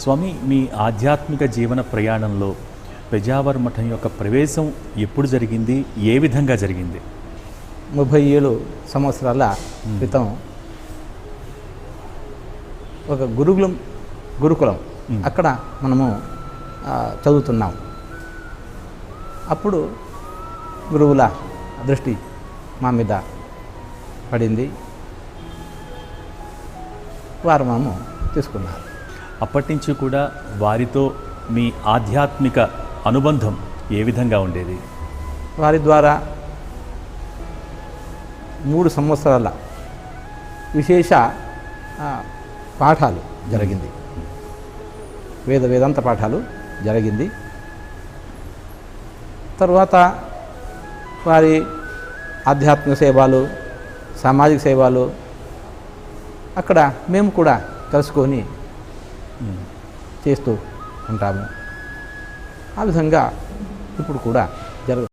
స్వామి మీ ఆధ్యాత్మిక జీవన ప్రయాణంలో పెజావర్ మఠం యొక్క ప్రవేశం ఎప్పుడు జరిగింది? ఏ విధంగా జరిగింది? ముప్పై ఏడు సంవత్సరాల క్రితం ఒక గురుకులం గురుకులం. అక్కడ మనము చదువుతున్నాం. అప్పుడు గురువుల దృష్టి మా మీద పడింది. వారు మనము తీసుకున్నారు. అప్పటి నుంచి కూడా వారితో మీ ఆధ్యాత్మిక అనుబంధం ఏ విధంగా ఉండేది? వారి ద్వారా మూడు సంవత్సరాల విశేష పాఠాలు జరిగింది. వేద వేదాంత పాఠాలు జరిగింది. తర్వాత వారి ఆధ్యాత్మిక సేవలు సామాజిక సేవలు అక్కడ మేము కూడా కలుసుకొని చేస్తూ ఉంటాము. ఆ విధంగా ఇప్పుడు కూడా జరుగు